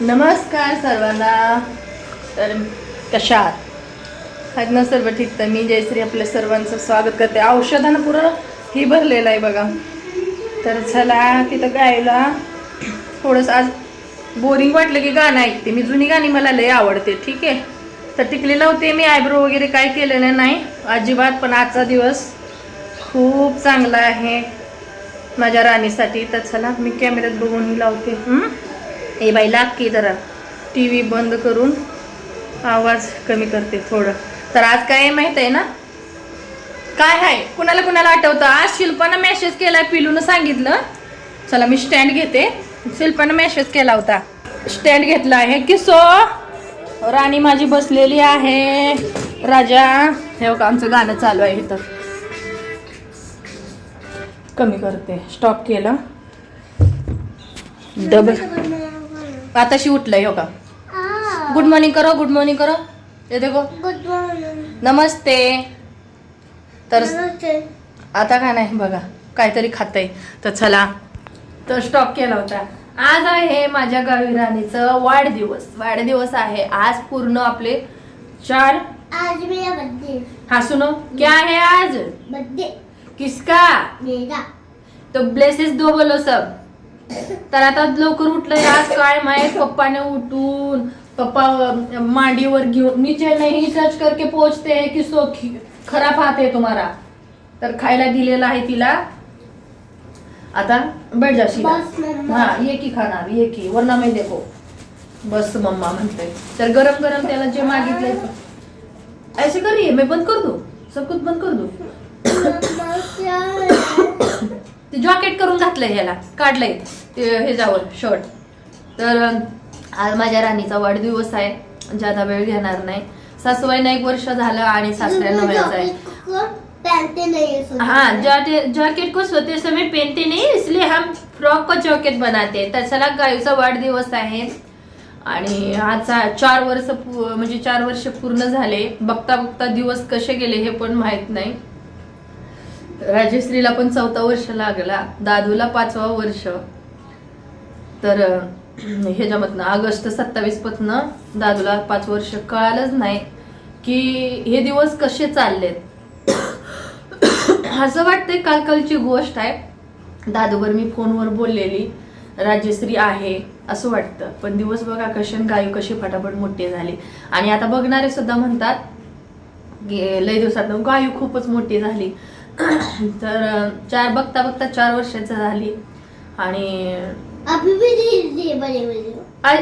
नमस्कार सर्वांना. तर कशा आहात? आहेत ना सर्व ठीक तर मी जयश्री आपल्या सर्वांचं स्वागत करते. औषधानं पुरं ही भरलेलं आहे बघा. तर चला तिथं गायला. थोडंसं आज बोरिंग वाटलं की गाणं ऐकते. मी जुनी गाणी मला लय आवडते ठीक आहे? तर टिकली लावते मी आयब्रो वगैरे काय केलेलं नाही. अजिबात पण आजचा दिवस खूप चांगला आहे माझ्या राणीसाठी. तर चला मी कॅमेऱ्यात बघून लावते. हे ए बाई लाग की जरा. टी व्ही बंद करून आवाज कमी करते थोडं. तर आज काय आहे आहे ना? काय आहे कुणाला कुणाला आठवतं? आज शिल्पानं मेसेज केला पिलून सांगितलं. चला मी स्टँड घेते. शिल्पानं मेसेज केला होता. स्टँड घेतला आहे. किसो राणी माझी बसलेली आहे. राजा हे बघा आमचं गाणं चालू आहे तर कमी करते. स्टॉप केलं. डबल आताशी उठलंय हो का? गुड मॉर्निंग करो गुड मॉर्निंग करो. ये देखो. गुड मॉर्निंग नमस्ते. तर आता काय नाही बघा काहीतरी खातंय. तर चला तर स्टॉप केला होता. आज आहे माझ्या गावी राणीचं वाढदिवस. वाढदिवस आहे. आज पूर्ण आपले चार आज मेरा बर्थडे हा सुनो. क्या है आज? बर्थडे किसका? मेरा. तो ब्लेसेस दो बोलो सब. तर आता लवकर उठलंय आज काय माहीत? पप्पाने उठून पप्पा मांडीवर घेऊन नीचे नाही टच करके पोहोचते हैं कि सो खराब हात आहे तुम्हाला. तर खायला दिलेला आहे तिला. आता बैठ जा शिला. बस मम्मा. हा ये की खाणार ये की. वरना मी देखो. बस मम्मा म्हणते तर गरम गरम त्याला जे मागितलंय ऐसे करिए मैं बंद कर दूं? सब कुछ बंद कर दूं? ते जॉकेट करून घातलंय याला काढलंय ते ह्याच्यावर शर्ट तर आज माझ्या राणीचा वाढदिवस आहे ज्यादा वेळ घेणार नाही. सासूबाईंना एक वर्ष झालं आणि सासऱ्यांना व्हायचं आहे. है हाँ जॉकेट को सोते समय पहनते नहीं इसलिए हम फ्रॉक को जॉकेट बनाते. तर चला गाईचा वाढदिवस आहे. आणि आजचा चार वर्ष म्हणजे चार वर्ष पूर्ण झाले. बघता बघता दिवस कसे गेले हे पण माहीत नाही. राजश्रीला पण चौथा वर्ष लागला दादूला पाचवा वर्ष. तर ह्याच्यामधनं ऑगस्ट सत्तावीस पासनं दादूला पाच वर्ष कळालंच नाही की हे दिवस कसे चाललेत. असं वाटतंय कालकालची गोष्ट आहे. दादूवर मी फोनवर बोललेली राजश्री आहे असं वाटतं. पण दिवस बघा कसे गायू कशी फटाफट मोठे झाले. आणि आता बघणारे सुद्धा म्हणतात की लय दिवसात गायू खूपच मोठी झाली. तर चार बघता बघता चार वर्षाची झाली. आणि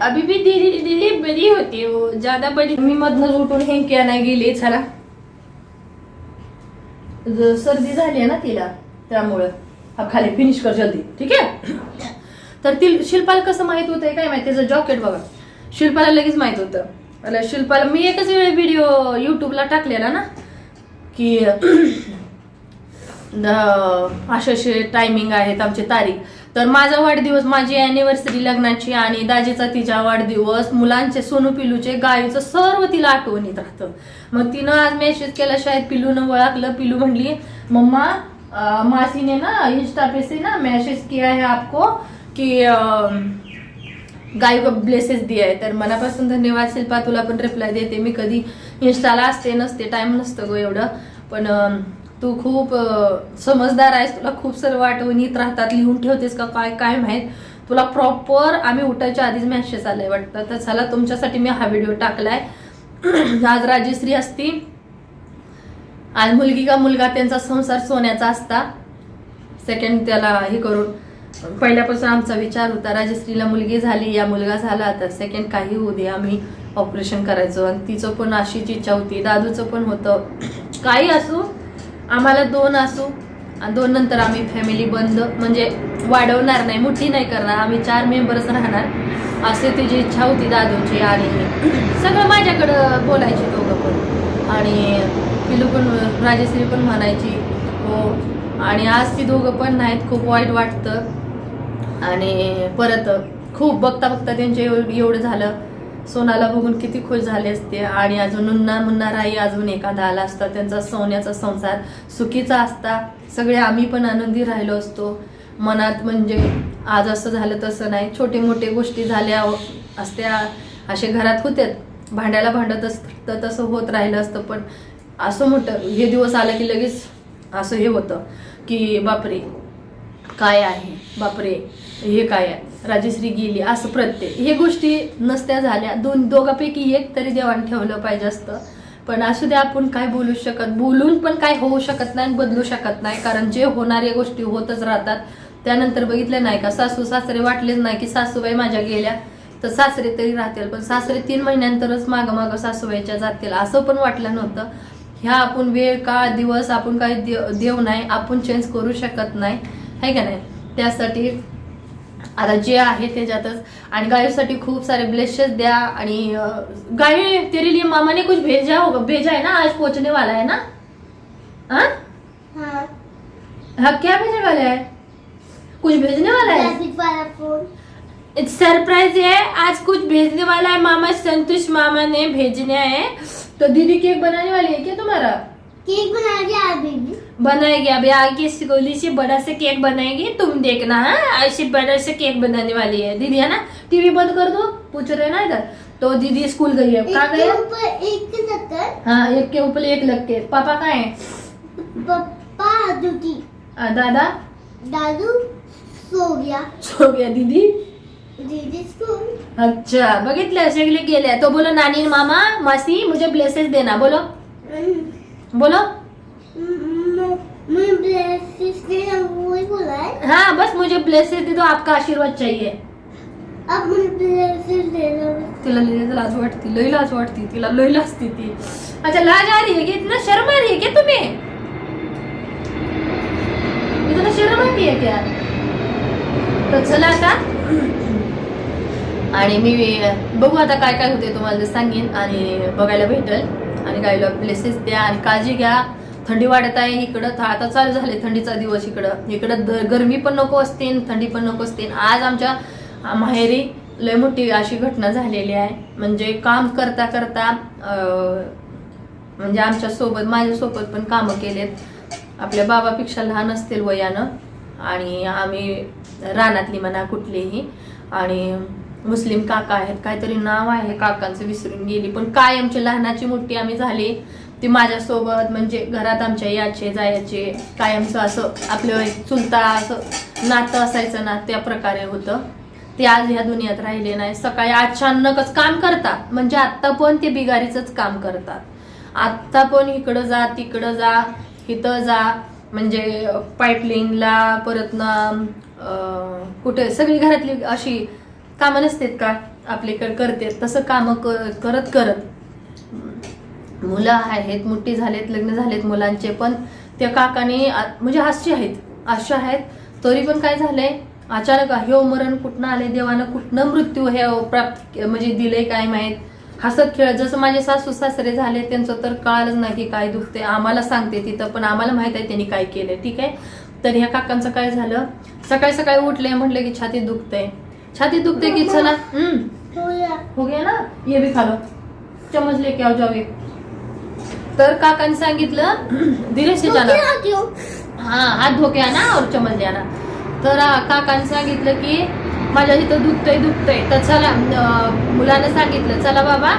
अभी भी धीरे धीरे बरी होती वो ज्यादा बरी मी मधनच उठून हेंक्या नाही गेली चला. ज- सर्दी झाली आहे ना तिला त्यामुळं. हा खाली फिनिश कर जल्दी ठीक आहे? तर ती शिल्पाला कसं माहीत होतंय? काय माहिती? त्याचं जॉकेट बघा. शिल्पाला लगेच माहीत होतं. मला शिल्पाला मी एकच वेळ व्हिडिओ युट्यूबला टाकलेला ना की असे असे टायमिंग आहेत आमची तारीख. तर माझा वाढदिवस माझी अॅनिव्हर्सरी लग्नाची आणि दाजीचा तिचा वाढदिवस मुलांचे सोनू पिलूचे गायीचं सर्व तिला आठवण येत राहतं. मग तिनं आज मेसेज केला शायद पिलूनं ओळखलं. पिलू म्हणली मम्मा मासीने मासी ने ना इंस्टा पे से ना मैसेज किया है आपको कि अं, गाय को ब्लेसेस दिया आहे तर मनापासून धन्यवाद शिल्पा तुला पण रिप्लाय देते. मी कधी इंस्टाला असते नसते टाइम नसतं गो एवढं. पण तू खूप समजदार आहेस. तुला खूप सर्व आठवणीत राहतात. लिहून ठेवतेस का? काय काय माहीत? तुला प्रॉपर आम्ही उठायच्या आधीच मॅसेज आलाय वाटतं. तर चला तुमच्यासाठी मी हा व्हिडिओ टाकलाय. आज राजश्री असती आज मुलगी का मुलगा त्यांचा संसार सोन्याचा असता. सेकंड त्याला हे करून. पहिल्यापासून आमचा विचार होता राजश्रीला मुलगी झाली या मुलगा झाला तर सेकंड काही होऊ दे आम्ही ऑपरेशन करायचो. आणि तिचं पण अशीच इच्छा होती. दादूचं पण होतं. काही असू आम्हाला दोन असू आणि दोन नंतर आम्ही फॅमिली बंद. म्हणजे वाढवणार नाही मोठी नाही करणार. आम्ही चार मेंबर्स राहणार. असे तिची इच्छा होती दादूची आणि सगळं माझ्याकडं बोलायची दोघं पण. आणि पिलू पण राजश्री पण म्हणायची हो. आणि आज ती दोघं पण नाहीत खूप वाईट वाटतं. आणि परत खूप बघता बघता त्यांचे एवढं झालं. सोनाला बघून किती खुश झाले असते. आणि अजून मुन्ना मुन्ना राई अजून एखादा आला असता. त्यांचा सोन्याचा संसार सुखीचा असता. सगळे आम्ही पण आनंदी राहिलो असतो. मनात म्हणजे आज असं झालं तसं नाही. छोटे मोठे गोष्टी झाल्या असत्या. असे घरात होत्यात. भांड्याला भांडत असतं तसं होत राहिलं असतं. पण असं मोठं हे दिवस आलं की लगेच असं हे होतं की बापरे काय आहे? बापरे. हे काय आहे? राजश्री गेली असं प्रत्येक हे गोष्टी नसत्या झाल्या. दोन दोघापैकी एक तरी देवाण ठेवलं पाहिजे असतं. पण असू द्या आपण काय बोलू शकत बोलून पण काय होऊ शकत नाही आणि बदलू शकत नाही. कारण जे होणाऱ्या गोष्टी होतच राहतात. त्यानंतर बघितलं नाही का सासू सासरे वाटलेच नाही की सासूबाई माझ्या गेल्या तर सासरे तरी राहतील. पण सासरे तीन महिन्यांतरच मागं मागं सासूबाईच्या जातील असं पण वाटलं नव्हतं. ह्या आपण वेळ काळ दिवस आपण काही देव देव नाही. आपण चेंज करू शकत नाही. आहे का नाही? त्यासाठी आता जे आहे त्याच्यातच आणि गायीसाठी खूप सारे ब्लेसेस द्या आणि गाय तेरे लिए मामा ने कुछ भेजा होगा? भेजा है ना? आज पहुंचने वाला है ना? हाँ हाँ। हाँ क्या भेजने वाला है? कुछ भेजने वाला है? सरप्राइज है। आज कुछ भेजने वाला है मामा संतोष मामा ने भेजने है। तो दीदी केक बनाने वाली है क्या तुम्हारा? केक बना दिया अभी भी। बनाएगी अभी आगे स्कूली से बड़ा से केक बनाएगी तुम देखना है? ऐसे बड़ा से केक बनाने वाली है। दीदी है ना? टीवी बंद कर दो पूछ रहे ना इधर। तो दीदी स्कूल गई है कहाँ ऊपर एक के हाँ एक के ऊपर एक लग के। पापा कहाँ है? पापा ड्यूटी आ, दादा? दादू सो गया। सो गया दीदी? दीदी स्कूल। अच्छा बघितलं सगळे गेले तो बोलो नानी मामा मासी मुझे ब्लेसेस देना बोलो। बोलो. है. बस मुझे ब्लेसेस दे दो आपका आशीर्वाद चाहिए. अब मुझे ब्लेसिस तिला लाज वाटती लाज वाटती तिला लाजती ती. अच्छा लाज आ रही है क्या? इतना शर्म आ रही है क्या तुम्हें? इतना शर्म आती है क्या? तर चला आता. आणि मी बघू आता काय काय होते तुम्हाला सांगेन आणि बघायला भेटेल. आणि गायला प्लेसेस द्या आणि काळजी घ्या. थंडी वाढत आहे इकडं. आता चालू झाले थंडीचा दिवस इकडं. इकडं द- गरमी पण नको असते थंडी पण नको असते आज आमच्या माहेरी लय मोठी अशी घटना झालेली आहे. म्हणजे काम करता करता म्हणजे आमच्यासोबत पण कामं केलेत. आपल्या बाबापेक्षा लहान असतील वयानं. आणि आम्ही रानातली म्हणा कुठलीही. आणि मुस्लिम काका आहेत काहीतरी नाव आहे काकांचं विसरून गेली. पण काय आमची लहानाची मोठी आम्ही झाली. ती माझ्यासोबत म्हणजे घरात आमच्या याचे जायचे कायमचं असं आपलं एक चुलता असं नातं असायचं ना त्या प्रकारे होतं. ते आज ह्या दुनियात राहिले नाही. सकाळी अचानकच काम करतात. म्हणजे आत्ता पण ते बिगारीचंच काम करतात. आत्ता पण इकडं जा तिकडं जा इथं जा. म्हणजे पाईपलाईनला परत ना कुठे सगळी घरातली अशी कामं नसतात का? आपल्याकडे करते तसं कामं क- करत करत. मुलं आहेत मोठी झालेत लग्न झालेत मुलांचे पण त्या काकाने आ- म्हणजे हास्य आहेत. अशा आहेत. तरी पण काय झालंय? अचानक हे मरण कुठनं आले देवानं कुठनं मृत्यू हे प्राप्त म्हणजे दिले काय माहीत? हसत खेळत जसं माझे सासू सासरे झाले त्यांचं तर कळालंच नाही की काय दुखते आम्हाला सांगते तिथं पण आम्हाला माहीत आहे त्यांनी काय केलंय. ठीक आहे? तर ह्या काकांचं काय झालं? सकाळी सकाळी उठले म्हटलं की छाती दुखतंय. छातीत दुखते की चला हम्म. हो गया हो गया ना? ये भी खा लो. चम्मच लेके आओ जाओ एक तर काकांनी सांगितलं धीरे से जाना हूँ हात धोके आणा और चम्मच द्या ना. तर काकांनी सांगितलं की माझ्या इथं दुखतंय दुखतंय. तर चला मुलाने सांगितलं चला बाबा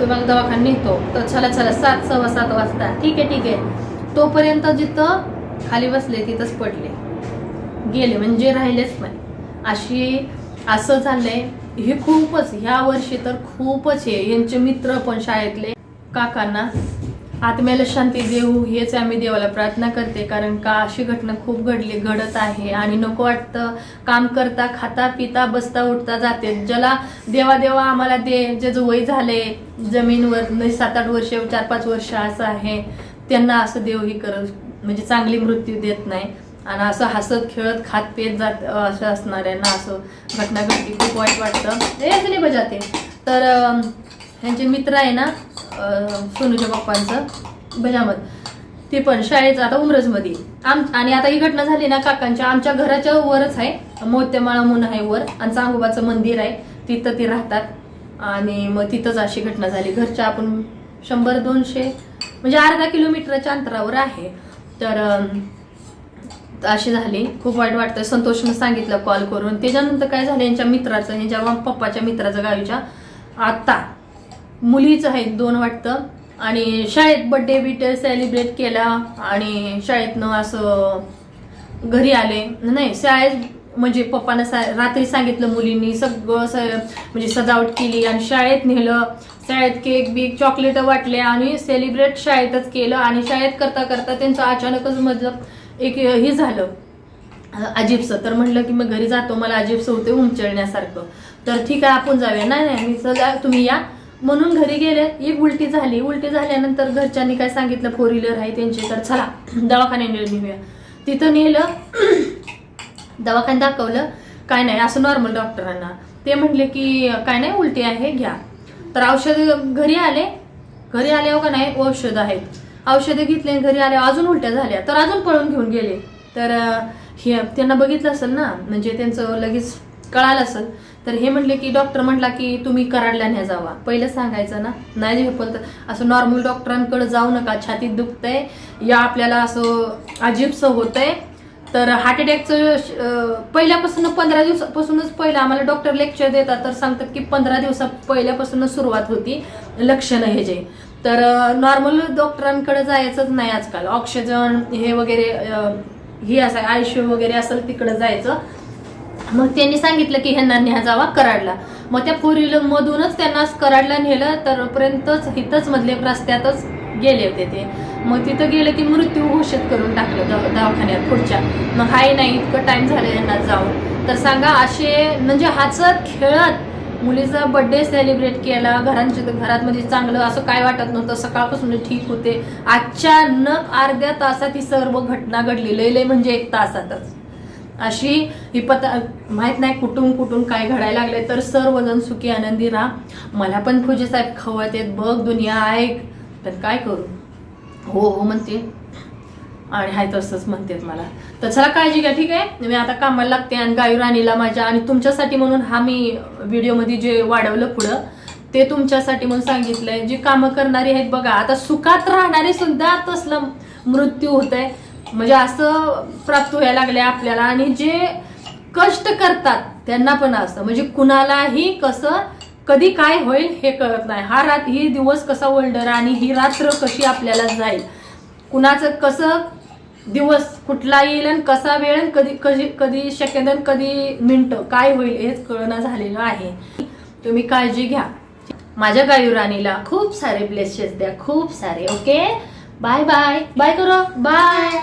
तुम्हाला दवाखान्यात नेतो. तर चला चला सात सव्वा सात वाजता. ठीक आहे ठीक आहे. तोपर्यंत जिथं खाली बसले तिथंच पडले. गेले म्हणजे राहिलेच नाही. अशी असं झालंय. हे खूपच ह्या वर्षी तर खूपच आहे यांचे मित्र पण शाळेतले. काकांना आत्म्याला शांती देऊ हेच आम्ही देवाला प्रार्थना करते. कारण का अशी घटना खूप घडली घडत आहे. आणि नको वाटतं काम करता खाता पिता बसता उठता जाते. ज्याला देवा देवा आम्हाला दे ज्याचं वय झाले जमीनवर सात आठ वर्ष चार पाच वर्ष असं आहे त्यांना असं देव ही करत म्हणजे चांगली मृत्यू देत नाही. आणि असं हसत खेळत खात पेत जात असं असणाऱ्यांना असं घटना घडली खूप वाईट वाटतं. हे असले बजाते. तर ह्यांचे मित्र आहे ना सोनूच्या पप्पांचं बजामत. ते पण शाळेचं आता उमरजमध्ये. आम आणि आता ही घटना झाली ना काकांच्या आमच्या घराच्या वरच आहे. मोत्यमाळा म्हणून आहे वर. आणि चांगोबाचं मंदिर आहे. तिथं ते राहतात. आणि मग तिथंच अशी घटना झाली. घरच्या आपण शंभर दोनशे म्हणजे अर्धा किलोमीटरच्या अंतरावर आहे. तर अशी झाली. खूप वाईट वाटतं संतोषनं सांगितलं कॉल करून. त्याच्यानंतर काय झालं? यांच्या मित्राचं यांच्या पप्पाच्या मित्राचं गावीच्या आत्ता मुलीच आहेत दोन वाटतं. आणि शाळेत बड्डे बिड्डे सेलिब्रेट केला. आणि शाळेतनं असं घरी आले. नाही शाळेत म्हणजे पप्पानं सा रात्री सांगितलं मुलींनी सगळं स म्हणजे सजावट केली. आणि शाळेत नेलं. शाळेत केक बीक चॉकलेट वाटले. आणि सेलिब्रेट शाळेतच केलं. आणि शाळेत करता करता त्यांचं अचानकच मतलब एक हे झालं. अजिबसं तर म्हटलं की मग घरी जातो. मला अजिबसं होते उमचळण्यासारखं. तर ठीक आहे आपण जाऊया. नाही नाही मी चला तुम्ही या. म्हणून घरी गेले. एक उलटी झाली. उलटी झाल्यानंतर घरच्यांनी काय सांगितलं? फोर व्हीलर आहे त्यांची. तर चला दवाखान्याने नेऊया तिथं नेलं. दवाखान्यात दाखवलं. काय नाही असं नॉर्मल डॉक्टरांना ते म्हटले की काय नाही उलटी आहे. घ्या. तर औषध घरी आले. घरी आल्यावर का नाही औषध आहेत. औषधं घेतले आणि घरी आल्या अजून उलट्या झाल्या तर अजून पळून घेऊन गेले. तर हे त्यांना बघितलं असेल ना म्हणजे त्यांचं लगेच कळालं असेल. तर हे म्हणले की डॉक्टर म्हटला की तुम्ही कराडला न्या जावा. पहिलं सांगायचं ना नाही झेपल तर असं नॉर्मल डॉक्टरांकडे जाऊ नका छातीत दुखतंय या आपल्याला असं अजीबसं होतंय. तर हार्ट अटॅकचं पहिल्यापासून पंधरा दिवसापासूनच पहिलं आम्हाला डॉक्टर लेक्चर देतात तर सांगतात की पंधरा दिवसा पहिल्यापासूनच सुरुवात होती लक्षणं हे जे. तर नॉर्मल डॉक्टरांकडे जायचंच नाही आजकाल. ऑक्सिजन हे वगैरे ही हे असं आयशू वगैरे असेल तिकडे जायचं. मग त्यांनी सांगितलं की ह्यांना न्या जावा कराडला. मग त्या फोर व्हीलर मधूनच त्यांना कराडला नेलं तर पर्यंतच इथंच मधले रस्त्यातच गेले होते ते. मग तिथं गेलं की मृत्यू घोषित करून टाकलं दवा- दवाखान्यात पुढच्या. मग हाय नाही इतकं टाइम झालं यांना जाऊन. तर सांगा असे म्हणजे हाच खेळत मुलीचा बर्थडे सेलिब्रेट केला घरांच्या घरात म्हणजे चांगलं असं काय वाटत नव्हतं? सकाळपासून ठीक होते. अचानक अर्ध्या तासात ही सर्व घटना घडली लय लय म्हणजे एक तासातच. अशी ही पता माहीत नाही कुठून कुठून काय घडायला लागले तर सर्वजण सुखी आनंदी राहा. मला पण फुजे साहेब खवत आहेत बघ दुनिया ऐक. पण काय करू? हो हो म्हणते. आणि हाय तसंच म्हणतेत मला. तर चला काळजी घ्या ठीक आहे? मी आता कामाला लागते आणि गायू राणीला माझ्या आणि तुमच्यासाठी म्हणून हा मी व्हिडिओमध्ये जे वाढवलं पुढं ते तुमच्यासाठी म्हणून सांगितलंय. जी कामं करणारी आहेत बघा आता सुखात राहणारे सुद्धा तसलं मृत्यू होत आहे म्हणजे असं प्राप्त व्हायला लागले आपल्याला. आणि जे कष्ट करतात त्यांना पण असतं म्हणजे कुणालाही कसं कधी काय होईल हे कळत नाही. हा रात ही दिवस कसा ओल्डर आणि ही रात्र कशी आपल्याला जाईल? कुणाचं कसं दिवस कुठला येईल आणि कसा वेळ आणि कधी कधी कधी सेकंद आणि कधी मिनटं काय होईल हेच कळणं झालेलं आहे. तुम्ही काळजी घ्या. माझ्या गायू राणीला खूप सारे ब्लेसेस द्या. खूप सारे. ओके बाय बाय बाय करो बाय